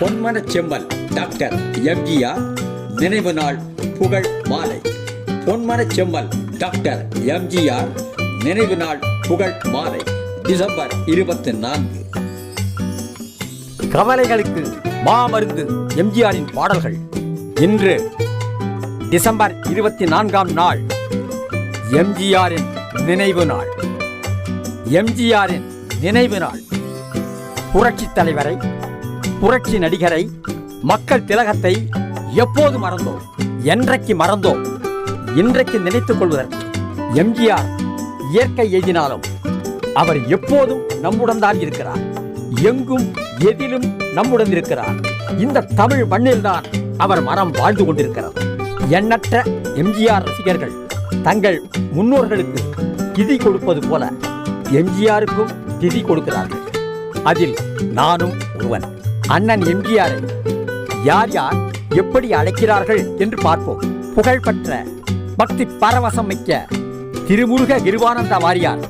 பொன்மனச் செம்மல் டாக்டர் எம்ஜிஆர் நினைவு நாள் புகழ் மாலை. பொன்மனச் செம்மல் டாக்டர் எம்ஜிஆர் நினைவு நாள் புகழ் மாலை டிசம்பர் இருபத்தி நான்கு. கவலைகளுக்கு மாமருந்து எம்ஜிஆரின் பாடல்கள். இன்று டிசம்பர் இருபத்தி நான்காம் நாள் எம்ஜிஆரின் நினைவு நாள். எம்ஜிஆரின் நினைவு நாள். புரட்சி தலைவரை புரட்சி நடிகரை மக்கள் திலகத்தை எப்போது மறந்தோம்? என்றைக்கு மறந்தோம்? இன்றைக்கு நினைத்துக் கொள்வதற்கு எம்ஜிஆர் இயற்கை எய்தினாலும் அவர் எப்போதும் நம்முடன் தான் இருக்கிறார். எங்கும் எதிலும் நம்முடன் இருக்கிறார். இந்த தமிழ் மண்ணில்தான் அவர் மரம் வாழ்ந்து கொண்டிருக்கிறது. எண்ணற்ற எம்ஜிஆர் ரசிகர்கள் தங்கள் முன்னோர்களுக்கு திதி கொடுப்பது போல எம்ஜிஆருக்கும் திதி கொடுக்கிறார்கள். அதில் நானும் ஒருவன். அண்ணன் எம்ஜிஆரை யார் யார் எப்படி அழைக்கிறார்கள் என்று பார்ப்போம். புகழ்பெற்ற பக்தி பரவசம் மிக்க திருமுருக கிருவானந்த வாரியார்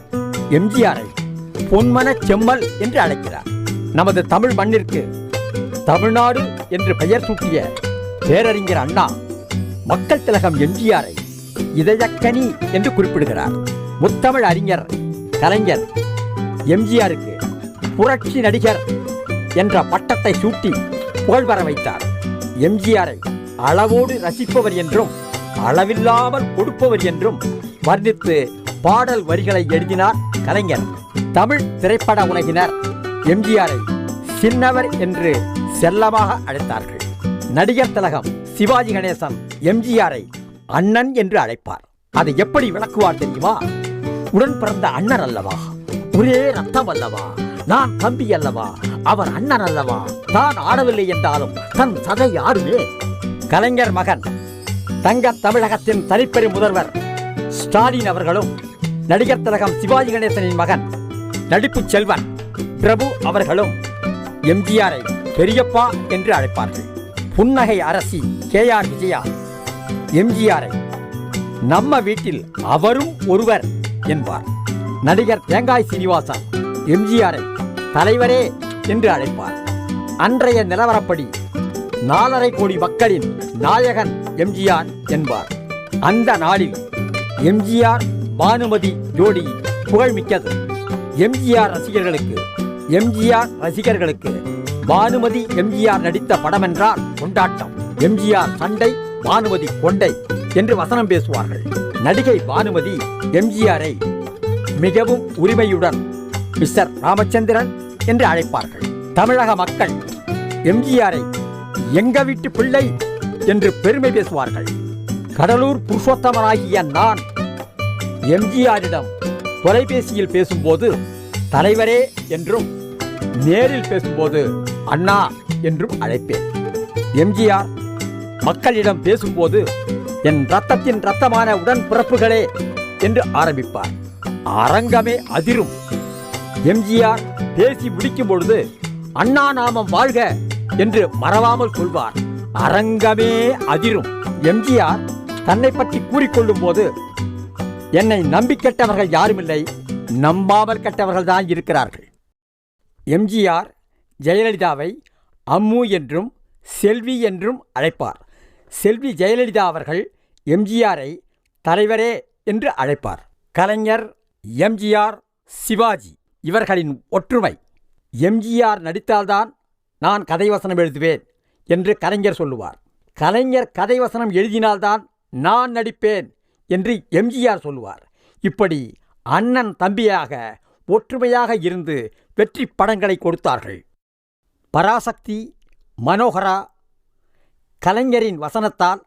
எம்ஜிஆரை பொன்மன செம்மல் என்று அழைக்கிறார். நமது தமிழ் மண்ணிற்கு தமிழ்நாடு என்று பெயர் சூட்டிய பேரறிஞர் அண்ணா மக்கள் திலகம் எம்ஜிஆரை இதயக்கனி என்று குறிப்பிடுகிறார். முத்தமிழ் அறிஞர் கலைஞர் எம்ஜிஆருக்கு புரட்சி நடிகர் என்ற பட்டத்தை சூட்டி புகழ் பெற வைத்தார். எம்ஜிஆரை அளவோடு ரசிப்பவர் என்றும் அளவில்லாமல் கொடுப்பவர் என்றும் வர்ணித்து பாடல் வரிகளை எழுதினார் கலைஞர். தமிழ் திரைப்பட உலகினர் எம்ஜிஆரை சின்னவர் என்று செல்லமாக அழைத்தார்கள். நடிகர் திலகம் சிவாஜி கணேசன் எம்ஜிஆரை அண்ணன் என்று அழைப்பார். அதை எப்படி விளக்குவார் தெரியுமா? உடன் பிறந்த அண்ணன் அல்லவா? ஒரே ரத்தம் அல்லவா? நான் தம்பி அல்லவா அவர் அண்ணன் அல்லவா தான் ஆடவில்லை என்றாலும் தன் சதை யாருமே? கலைஞர் மகன் தங்க தமிழகத்தின் தனிப்பெரு முதல்வர் ஸ்டாலின் அவர்களும் நடிகர் திலகம் சிவாஜி கணேசனின் மகன் நடிப்பு செல்வன் பிரபு அவர்களும் எம்ஜிஆரை பெரியப்பா என்று அழைப்பார்கள். புன்னகை அரசி கே ஆர் விஜயா எம்ஜிஆரை நம்ம வீட்டில் அவரும் ஒருவர் என்பார். நடிகர் தேங்காய் சீனிவாசன் எம்ஜிஆரை தலைவரே என்று அழைப்பார். அன்றைய நிலவரப்படி நாலரை கோடி மக்களின் நாயகன் எம்ஜிஆர் என்பார். அந்த நாளில் எம்ஜிஆர் பானுமதி ஜோடி புகழ்மிக்கது. எம்ஜிஆர் ரசிகர்களுக்கு எம்ஜிஆர் ரசிகர்களுக்கு பானுமதி எம்ஜிஆர் நடித்த படம் என்றால் கொண்டாட்டம். எம்ஜிஆர் சண்டை பானுமதி கொண்டை என்று வசனம் பேசுவார்கள். நடிகை பானுமதி எம்ஜிஆரை மிகவும் உரிமையுடன் மிஸ்டர் ராமச்சந்திரன் என்று அழைப்பார்கள். தமிழக மக்கள் எம்ஜிஆரை எங்க வீட்டு பிள்ளை என்று பெருமை பேசுவார்கள். கடலூர் புருஷோத்தமனாகிய நான் எம்ஜிஆரிடம் தொலைபேசியில் பேசும்போது தலைவரே என்றும் நேரில் பேசும்போது அண்ணா என்றும் அழைப்பேன். எம்ஜிஆர் மக்களிடம் பேசும்போது என் ரத்தத்தின் ரத்தமான உடன்பிறப்புகளே என்று ஆரம்பிப்பார். அரங்கமே அதிரும். எம்ஜிஆர் பேசி முடிக்கும் பொழுது அண்ணா நாமம் வாழ்க என்று மறவாமல் சொல்வார். அரங்கமே அதிரும். எம்ஜிஆர் தன்னை பற்றி கூறிக்கொள்ளும் போது என்னை நம்பி கெட்டவர்கள் யாருமில்லை நம்பாமல் கெட்டவர்கள் தான் இருக்கிறார்கள். எம்ஜிஆர் ஜெயலலிதாவை அம்மு என்றும் செல்வி என்றும் அழைப்பார். செல்வி ஜெயலலிதா அவர்கள் எம்ஜிஆரை தலைவரே என்று அழைப்பார். கலைஞர் எம்ஜிஆர் சிவாஜி. இவர்களின் ஒற்றுமை எம்ஜிஆர் நடித்தால்தான் நான் கதைவசனம் எழுதுவேன் என்று கலைஞர் சொல்லுவார். கலைஞர் கதைவசனம் எழுதினால்தான் நான் நடிப்பேன் என்று எம்ஜிஆர் சொல்லுவார். இப்படி அண்ணன் தம்பியாக ஒற்றுமையாக இருந்து வெற்றி படங்களை கொடுத்தார்கள். பராசக்தி மனோகரா கலைஞரின் வசனத்தால்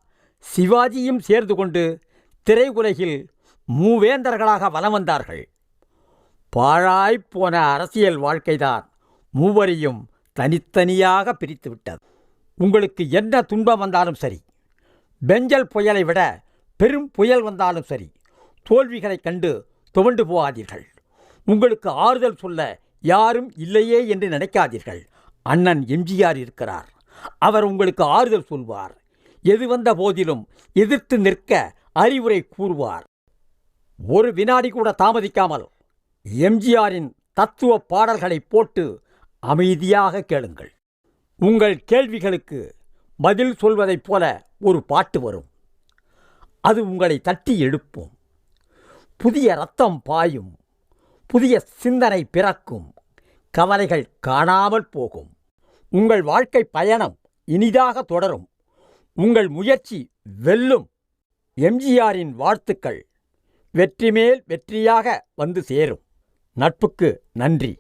சிவாஜியும் சேர்ந்து கொண்டு திரையுலகில் மூவேந்தர்களாக வலம் வந்தார்கள். பாழாய்ப்போன அரசியல் வாழ்க்கைதான் மூவரையும் தனித்தனியாக பிரித்துவிட்டது. உங்களுக்கு என்ன துன்பம் வந்தாலும் சரி பெஞ்சல் புயலை விட பெரும் புயல் வந்தாலும் சரி தோல்விகளைக் கண்டு துவண்டு போகாதீர்கள். உங்களுக்கு ஆறுதல் சொல்ல யாரும் இல்லையே என்று நினைக்காதீர்கள். அண்ணன் எம்ஜிஆர் இருக்கிறார். அவர் உங்களுக்கு ஆறுதல் சொல்வார். எது வந்த போதிலும் எதிர்த்து நிற்க அறிவுரை கூறுவார். ஒரு வினாடி கூட தாமதிக்காமல் எம்ஜிஆரின் தத்துவ பாடல்களை போட்டு அமைதியாக கேளுங்கள். உங்கள் கேள்விகளுக்கு பதில் சொல்வதைப் போல ஒரு பாட்டு வரும். அது உங்களை தட்டி எழுப்பும். புதிய ரத்தம் பாயும். புதிய சிந்தனை பிறக்கும். கவலைகள் காணாமல் போகும். உங்கள் வாழ்க்கை பயணம் இனிதாக தொடரும். உங்கள் முயற்சி வெல்லும். எம்ஜிஆரின் வாழ்த்துக்கள் வெற்றி மேல் வெற்றியாக வந்து சேரும். நட்புக்கு நன்றி.